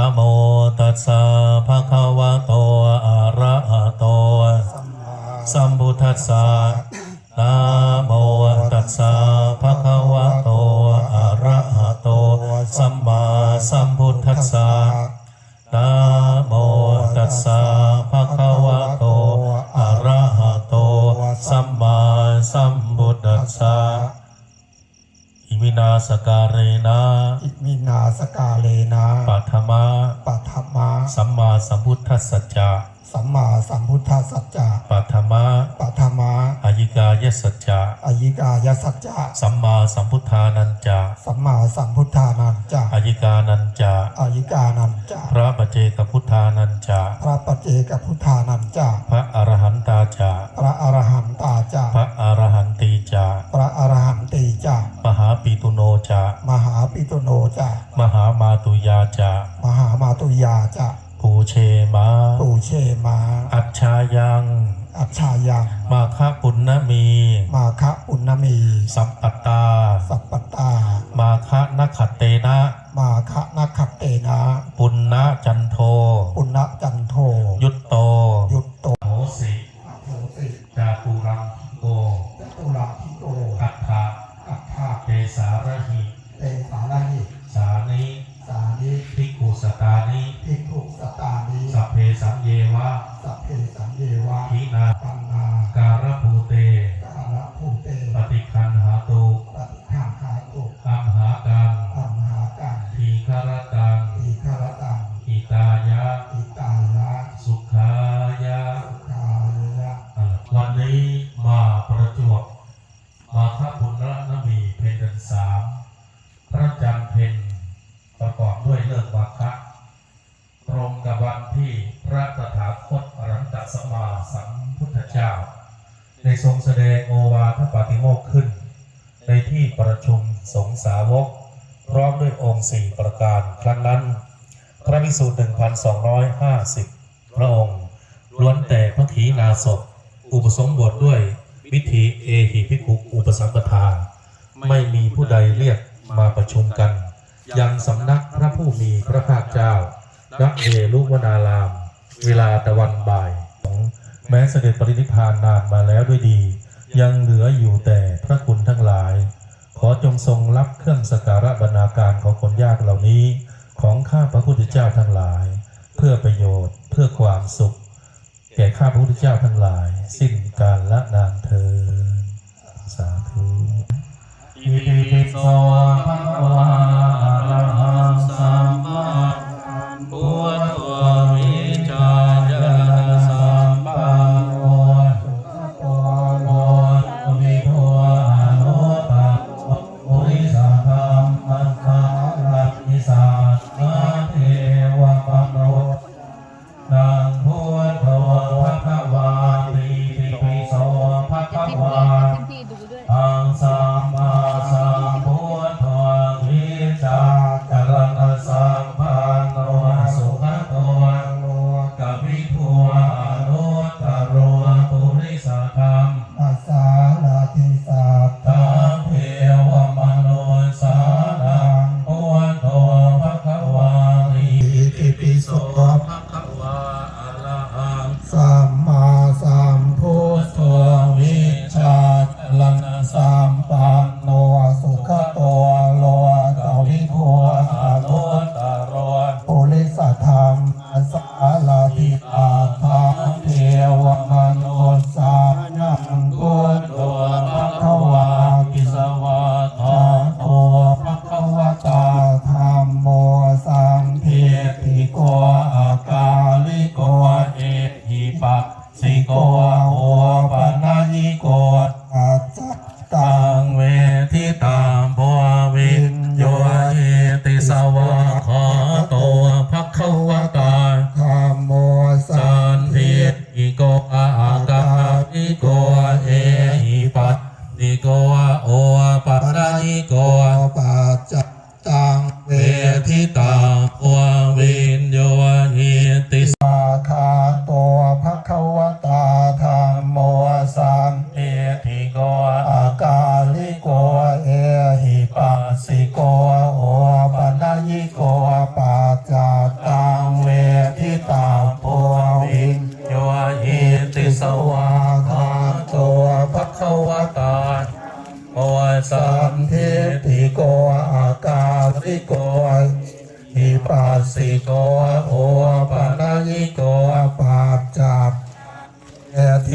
นะโมตัสสะภะคะวะโต อะระหะโต สัมพุทธัสสะนะโมตัสสะภะคะวะโต อะระหะโต สัมมาสัมพุทธัสสะนะโมตัสสะ สการเรนะอิมินาสกาเลนะปัทมะปัทมะสัมมาสัมพุทธัสสะจะสัมมาสัมพุทธสัจจะปัทมะปัทมะอายิกายสัจจะอายิกายสัจจะสัมมาสัมพุทธานันจะสัมมาสัมพุทธานันจะอายิกานันจะอายิกานันจะพระปเจกพุทธานันจะพระปัจเจกพุทธานันจะพระอรหันตาจะพระอรหันตาจะพระอร ถาคตอรันตสมมาสัมพุทธเจ้า ได้ทรงแสดงโอวาทปาติโมกขึ้น ในที่ประชุมสงสาวก พร้อมด้วยองค์สี่ประการครั้งนั้น พระภิกษุ1,250พระองค์ล้วนแต่พระขีณาสพอุปสมบทด้วยวิธีเอหิภิกขุอุปสัมปทา ไม่มีผู้ใดเรียกมาประชุมกัน ยังสำนักพระผู้มีพระภาคเจ้าณเอลุวนาราม เวลาตะวันบ่ายของแม้เสด็จปรินิพพานนานมาแล้วด้วยดี ยังเหลืออยู่แต่พระคุณทั้งหลาย ขอจงทรงรับเครื่องสการะบรรณาการของคนยากเหล่านี้ ของข้าพระพุทธเจ้าทั้งหลาย เพื่อประโยชน์เพื่อความสุข แก่ข้าพระพุทธเจ้าทั้งหลาย สิ้นกาลละนานเธอสาธุอิติปิโส ปัจจตังเวทิตาวาวิญญาหิติสาคาตัวภควตาธรรมโมสังเอทิโกอากาลิโกเอหิปัสสิโกโอปัญญิโกปัจจต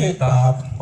aceitar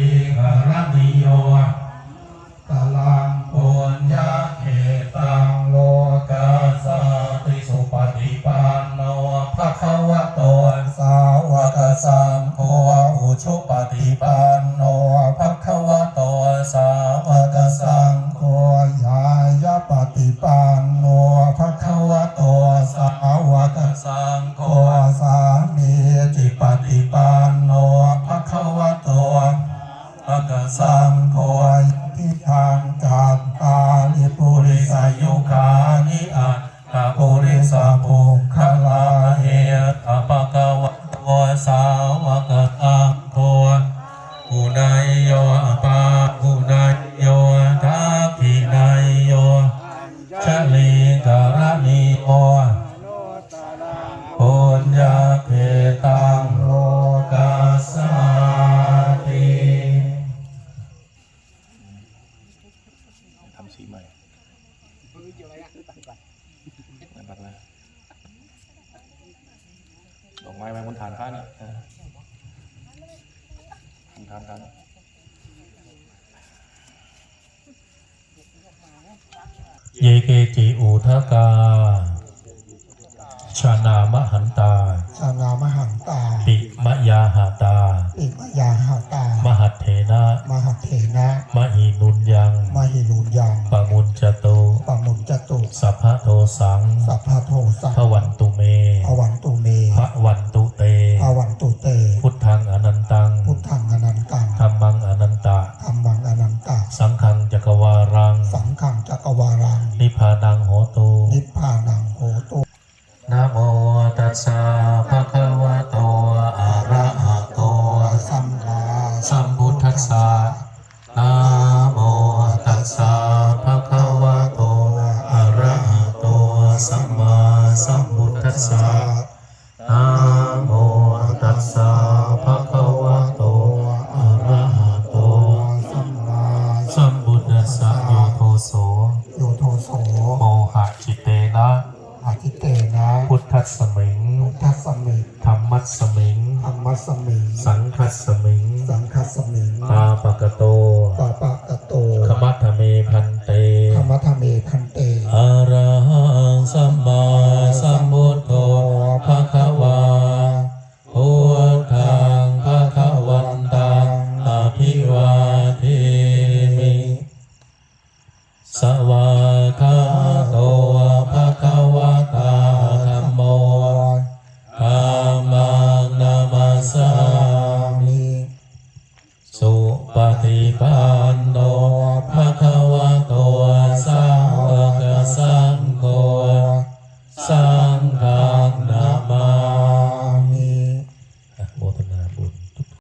ริหรนิโย อกไม้ไม้บนฐานข้าเนี่ยบนฐานพระเยเกจิอุทากา ชานามหันตา ชานามหันตา ปิมยาหาตา ปิมยาหาตา มหัตเถนะ มหัตเถนะ มหินุนยัง faça mesmo.